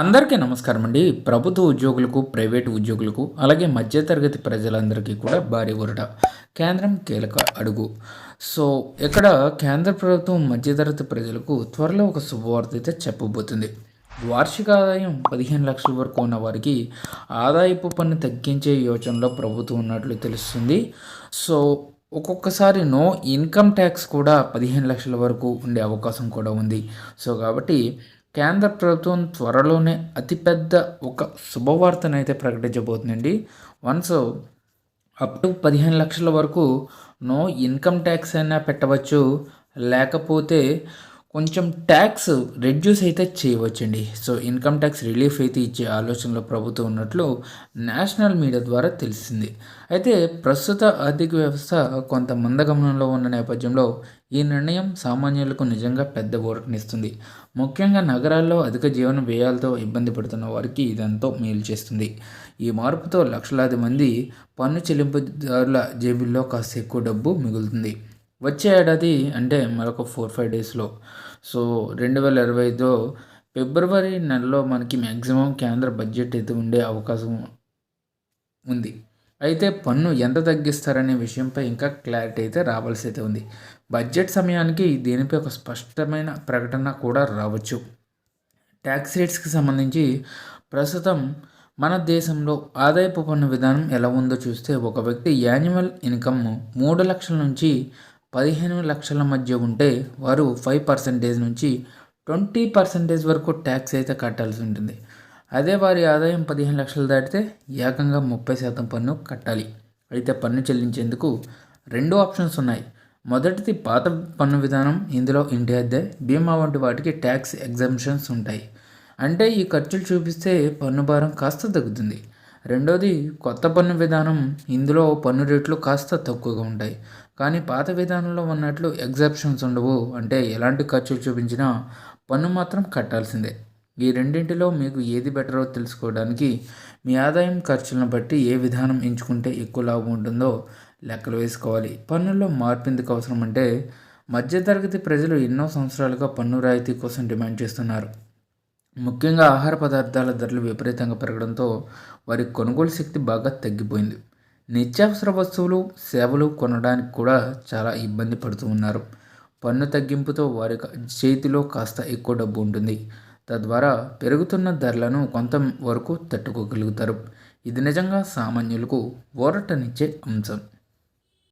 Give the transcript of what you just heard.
అందరికీ నమస్కారం అండి. ప్రభుత్వ ఉద్యోగులకు ప్రైవేటు ఉద్యోగులకు అలాగే మధ్యతరగతి ప్రజలందరికీ కూడా భారీ ఊరట. కేంద్రం కీలక అడుగు. సో ఇక్కడ కేంద్ర ప్రభుత్వం మధ్యతరగతి ప్రజలకు త్వరలో ఒక శుభవార్త అయితే చెప్పబోతుంది. వార్షిక ఆదాయం పదిహేను లక్షల వరకు ఉన్న వారికి ఆదాయపు పన్ను తగ్గించే యోచనలో ప్రభుత్వం ఉన్నట్లు తెలుస్తుంది. సో ఒక్కొక్కసారి నో ఇన్కమ్ ట్యాక్స్ కూడా పదిహేను లక్షల వరకు ఉండే అవకాశం కూడా ఉంది. సో కాబట్టి కేంద్ర ప్రభుత్వం త్వరలోనే అతిపెద్ద ఒక శుభవార్తనైతే ప్రకటించబోతుందండి. వన్స్ అప్ టు పదిహేను లక్షల వరకు నో ఇన్కమ్ ట్యాక్స్ అయినా పెట్టవచ్చు. లేకపోతే కొంచెం ట్యాక్స్ రెడ్యూస్ అయితే చేయవచ్చండి. సో ఇన్కమ్ ట్యాక్స్ రిలీఫ్ అయితే ఇచ్చే ఆలోచనలో ప్రభుత్వం ఉన్నట్లు నేషనల్ మీడియా ద్వారా తెలిసింది. అయితే ప్రస్తుత ఆర్థిక వ్యవస్థ కొంత మందగమనంలో ఉన్న నేపథ్యంలో ఈ నిర్ణయం సామాన్యులకు నిజంగా పెద్ద ఊరటనిస్తుంది ముఖ్యంగా నగరాల్లో అధిక జీవన వ్యయాలతో ఇబ్బంది పడుతున్న వారికి ఇదంతో మేలు చేస్తుంది. ఈ మార్పుతో లక్షలాది మంది పన్ను చెల్లింపుదారుల జేబుల్లో కాస్త ఎక్కువ డబ్బు మిగులుతుంది. వచ్చే ఏడాది అంటే మరొక ఫోర్ ఫైవ్ డేస్లో. సో రెండు వేల ఇరవై ఐదులో ఫిబ్రవరి నెలలో మనకి మ్యాక్సిమం కేంద్ర బడ్జెట్ అయితే ఉండే అవకాశం ఉంది. అయితే పన్ను ఎంత తగ్గిస్తారనే విషయంపై ఇంకా క్లారిటీ అయితే రావాల్సి అయితే ఉంది. బడ్జెట్ సమయానికి దీనిపై ఒక స్పష్టమైన ప్రకటన కూడా రావచ్చు. ట్యాక్స్ రేట్స్కి సంబంధించి ప్రస్తుతం మన దేశంలో ఆదాయపు పన్ను విధానం ఎలా ఉందో చూస్తే ఒక వ్యక్తి యాన్యువల్ ఇన్కమ్ మూడు లక్షల నుంచి పదిహేను లక్షల మధ్య ఉంటే వారు ఫైవ్ పర్సెంటేజ్ నుంచి ట్వంటీ పర్సెంటేజ్ వరకు ట్యాక్స్ అయితే కట్టాల్సి ఉంటుంది. అదే వారి ఆదాయం పదిహేను లక్షలు దాటితే ఏకంగా ముప్పై శాతం పన్ను కట్టాలి. అయితే పన్ను చెల్లించేందుకు రెండు ఆప్షన్స్ ఉన్నాయి. మొదటిది పాత పన్ను విధానం ఇందులో ఇంటి అద్దె బీమా వంటి వాటికి ట్యాక్స్ ఎగ్జామ్షన్స్ ఉంటాయి. అంటే ఈ ఖర్చులు చూపిస్తే పన్ను భారం కాస్త తగ్గుతుంది. రెండోది కొత్త పన్ను విధానం. ఇందులో పన్ను రేట్లు కాస్త తక్కువగా ఉంటాయి. కానీ పాత విధానంలో ఉన్నట్లు ఎగ్జాప్షన్స్ ఉండవు. అంటే ఎలాంటి ఖర్చులు చూపించినా పన్ను మాత్రం కట్టాల్సిందే. ఈ రెండింటిలో మీకు ఏది బెటరో తెలుసుకోవడానికి మీ ఆదాయం ఖర్చులను బట్టి ఏ విధానం ఎంచుకుంటే ఎక్కువ లాభం ఉంటుందో లెక్కలు వేసుకోవాలి. పన్నుల్లో మార్పు ఎందుకు అవసరం అంటే మధ్యతరగతి ప్రజలు ఎన్నో సంవత్సరాలుగా పన్ను రాయితీ కోసం డిమాండ్ చేస్తున్నారు. ముఖ్యంగా ఆహార పదార్థాల ధరలు విపరీతంగా పెరగడంతో వారి కొనుగోలు శక్తి బాగా తగ్గిపోయింది. నిత్యావసర వస్తువులు సేవలు కొనడానికి కూడా చాలా ఇబ్బంది పడుతూ ఉన్నారు. పన్ను తగ్గింపుతో వారి చేతిలో కాస్త ఎక్కువ డబ్బు ఉంటుంది. తద్వారా పెరుగుతున్న ధరలను కొంత వరకు తట్టుకోగలుగుతారు. ఇది నిజంగా సామాన్యులకు ఓరటనిచ్చే అంశం.